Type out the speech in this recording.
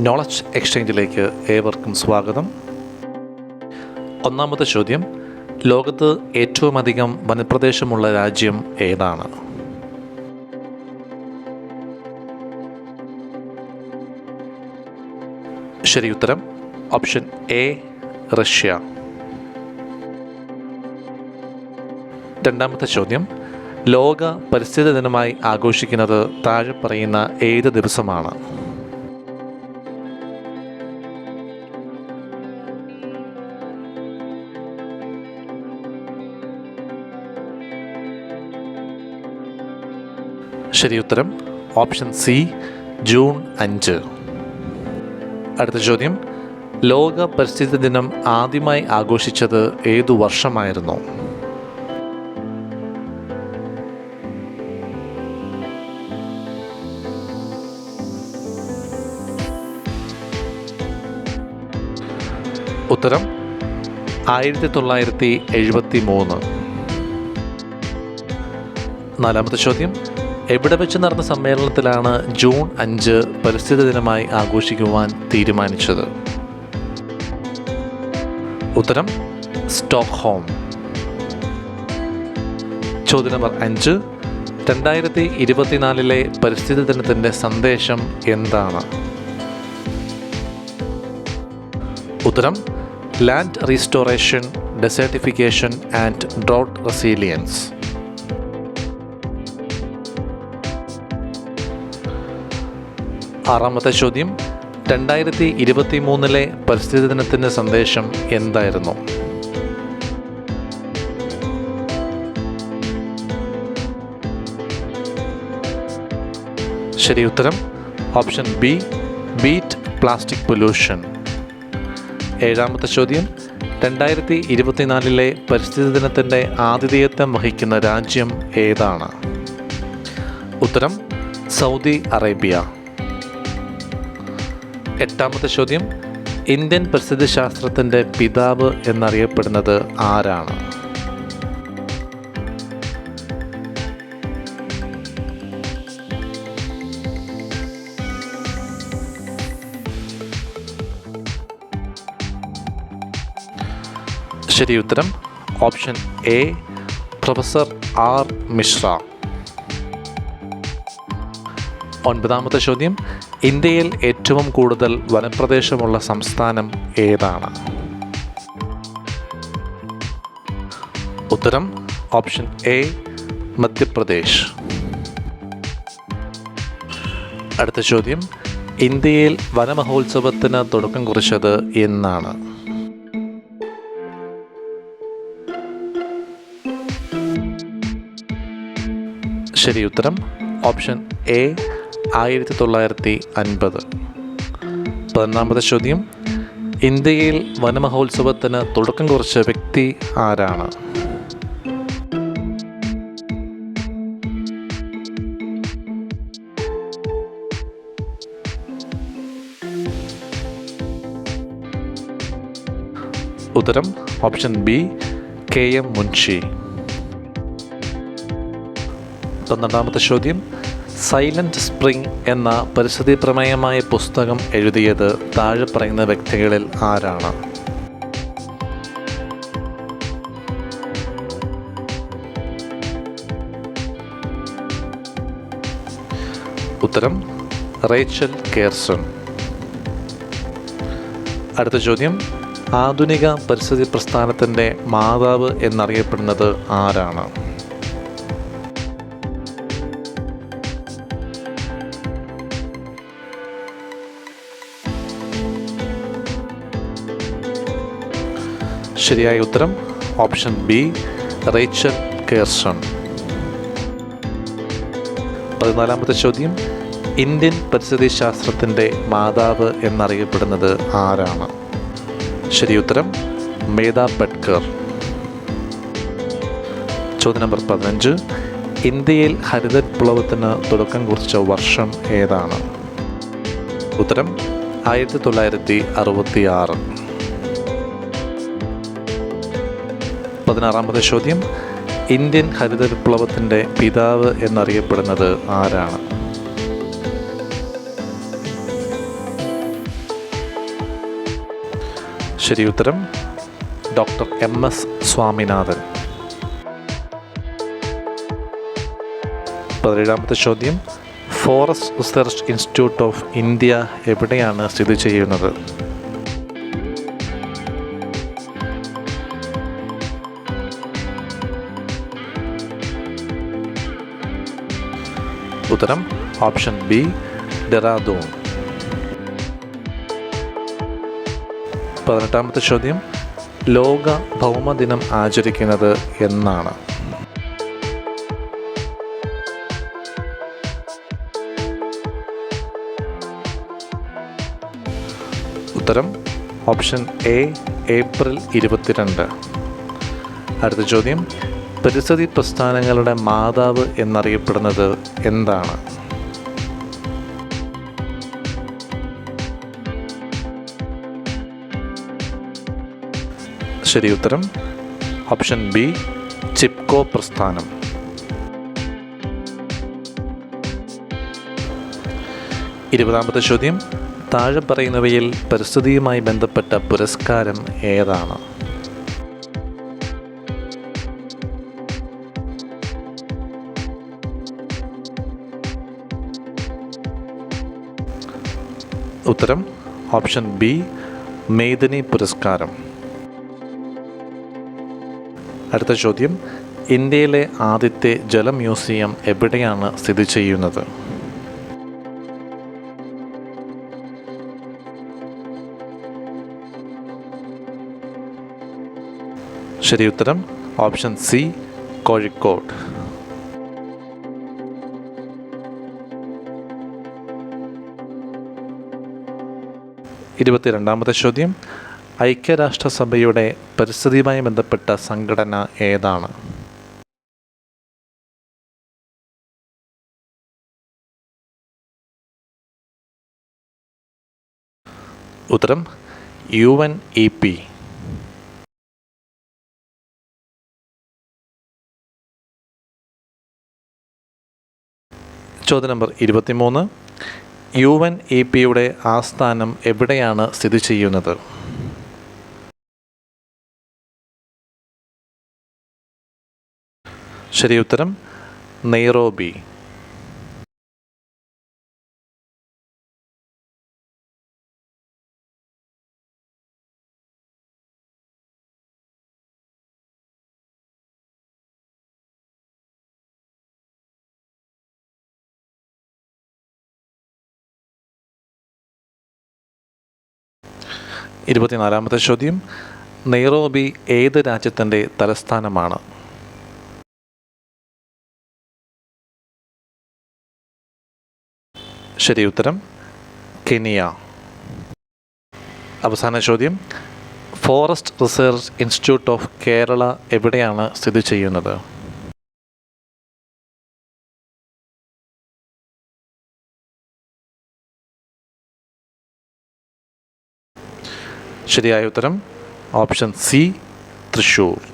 Knowledge എക്സ്ചേഞ്ചിലേക്ക് ഏവർക്കും സ്വാഗതം. ഒന്നാമത്തെ ചോദ്യം ലോകത്ത് ഏറ്റവും അധികം വനപ്രദേശമുള്ള രാജ്യം ഏതാണ്? ശരി ഉത്തരം ഓപ്ഷൻ എ റഷ്യ. രണ്ടാമത്തെ ചോദ്യം ലോക പരിസ്ഥിതി ദിനമായി ആഘോഷിക്കുന്നത് താഴെ പറയുന്ന ഏത് ദിവസമാണ്? ശരി ഉത്തരം ഓപ്ഷൻ സി ജൂൺ അഞ്ച്. അടുത്ത ചോദ്യം. ലോക പരിസ്ഥിതി ദിനം ആദ്യമായി ആഘോഷിച്ചത് ഏതു വർഷമായിരുന്നു? ഉത്തരം ആയിരത്തി തൊള്ളായിരത്തി എഴുപത്തി മൂന്ന് നാലാമത്തെ ചോദ്യം. എവിടെ വെച്ച് നടന്ന സമ്മേളനത്തിലാണ് ജൂൺ അഞ്ച് പരിസ്ഥിതി ദിനമായി ആഘോഷിക്കുവാൻ തീരുമാനിച്ചത്? ഉത്തരം സ്റ്റോക്ക്ഹോം. ചോദ്യം നമ്പർ അഞ്ച് രണ്ടായിരത്തി ഇരുപത്തിനാലിലെ പരിസ്ഥിതി ദിനത്തിന്റെ സന്ദേശം എന്താണ്? ഉത്തരം land restoration desertification and drought resilience. ആറാമത്തെ ചോദ്യം രണ്ടായിരത്തി ഇരുപത്തി മൂന്നിലെ പരിസ്ഥിതി ദിനത്തിന്റെ സന്ദേശം എന്തായിരുന്നു? ശരി ഉത്തരം option B beat plastic pollution. ഏഴാമത്തെ ചോദ്യം രണ്ടായിരത്തി ഇരുപത്തിനാലിലെ പരിസ്ഥിതി ദിനത്തിന്റെ ആതിഥേയത്വം വഹിക്കുന്ന രാജ്യം ഏതാണ്? ഉത്തരം സൗദി അറേബ്യ. എട്ടാമത്തെ ചോദ്യം ഇന്ത്യൻ പരിസ്ഥിതി ശാസ്ത്രത്തിന്റെ പിതാവ് എന്നറിയപ്പെടുന്നത് ആരാണ്? ശരി ഉത്തരം option A professor R Mishra. ഒൻപതാമത്തെ ചോദ്യം ഇന്ത്യയിൽ ഏറ്റവും കൂടുതൽ വനപ്രദേശമുള്ള സംസ്ഥാനം ഏതാണ്? ഉത്തരം ഓപ്ഷൻ എ മധ്യപ്രദേശ്. അടുത്ത ചോദ്യം ഇന്ത്യയിൽ വനമഹോത്സവത്തിന് തുടക്കം കുറിച്ചത് എന്നാണ്. ശരി ഉത്തരം ഓപ്ഷൻ എ ആയിരത്തി തൊള്ളായിരത്തി അൻപത്. പതിനൊന്നാമത്തെ ചോദ്യം. ഇന്ത്യയിൽ വനമഹോത്സവത്തിന് തുടക്കം കുറിച്ച വ്യക്തി ആരാണ്? ഉത്തരം option B K M Munshi. പന്ത്രണ്ടാമത്തെ ചോദ്യം സൈലന്റ് സ്പ്രിംഗ് എന്ന പരിസ്ഥിതി പ്രമേയമായ പുസ്തകം എഴുതിയത് താഴെ പറയുന്ന വ്യക്തികളിൽ ആരാണ്? ഉത്തരം റേച്ചൽ കേർസൺ. അടുത്ത ചോദ്യം ആധുനിക പരിസ്ഥിതി പ്രസ്ഥാനത്തിന്റെ മാതാവ് എന്നറിയപ്പെടുന്നത് ആരാണ്? ശരിയായ ഉത്തരം ഓപ്ഷൻ ബി റേച്ചൽ കേർസൺ. പതിനാലാമത്തെ ചോദ്യം ഇന്ത്യൻ പരിസ്ഥിതി ശാസ്ത്രത്തിന്റെ മാതാവ് എന്നറിയപ്പെടുന്നത് ആരാണ്? ശരിയുത്തരം മേധ പട്കർ ചോദ്യം നമ്പർ പതിനഞ്ച് ഇന്ത്യയിൽ ഹരിത വിപ്ലവത്തിന് തുടക്കം കുറിച്ച വർഷം ഏതാണ്? ഉത്തരം ആയിരത്തി തൊള്ളായിരത്തി അറുപത്തി ആറ് പതിനാറാമത്തെ ചോദ്യം? ഇന്ത്യൻ ഹരിത വിപ്ലവത്തിന്റെ പിതാവ് എന്നറിയപ്പെടുന്നത് ആരാണ്? ശരി ഉത്തരം ഡോക്ടർ എം എസ് സ്വാമിനാഥൻ. പതിനേഴാമത്തെ ചോദ്യം forest research institute of India എവിടെയാണ് സ്ഥിതി ചെയ്യുന്നത്? ഉത്തരം ഓപ്ഷൻ ബി ഡെറാദൂൺ. പതിനെട്ടാമത്തെ ചോദ്യം ലോക ഭൗമദിനം ആചരിക്കുന്നത് എന്നാണ്. ഉത്തരം ഓപ്ഷൻ എ ഏപ്രിൽ ഇരുപത്തിരണ്ട്. അടുത്ത ചോദ്യം പരിസ്ഥിതി പ്രസ്ഥാനങ്ങളുടെ മാതാവ് എന്നറിയപ്പെടുന്നത് എന്താണ്? ശരി ഉത്തരം. ഓപ്ഷൻ ബി ചിപ്കോ പ്രസ്ഥാനം. ഇരുപതാമത്തെ ചോദ്യം. താഴെ പറയുന്നവയിൽ പരിസ്ഥിതിയുമായി ബന്ധപ്പെട്ട പുരസ്കാരം ഏതാണ്? ഉത്തരം ഓപ്ഷൻ ബി മേദിനി പുരസ്കാരം. അടുത്ത ചോദ്യം ഇന്ത്യയിലെ ആദ്യത്തെ ജല മ്യൂസിയം എവിടെയാണ് സ്ഥിതി ചെയ്യുന്നത്? ശരി ഉത്തരം ഓപ്ഷൻ സി കോഴിക്കോട്. ഇരുപത്തിരണ്ടാമത്തെ ചോദ്യം. ഐക്യരാഷ്ട്രസഭയുടെ പരിസ്ഥിതിയുമായി ബന്ധപ്പെട്ട സംഘടന ഏതാണ്? ഉത്തരം യു എൻ ഇ പി ചോദ്യ നമ്പർ ഇരുപത്തിമൂന്ന്. യു എൻ ഇ പിയുടെ ആസ്ഥാനം എവിടെയാണ് സ്ഥിതി ചെയ്യുന്നത്? ശരി ഉത്തരം നെയ്റോബി ഇരുപത്തിനാലാമത്തെ ചോദ്യം നെയ്റോബി ഏത് രാജ്യത്തിന്റെ തലസ്ഥാനമാണ്? ശരി ഉത്തരം കെനിയ. അവസാന ചോദ്യം forest research institute of Kerala എവിടെയാണ് സ്ഥിതി ചെയ്യുന്നത്? ശരിയായ ഉത്തരം ഓപ്ഷൻ സി തൃശ്ശൂർ.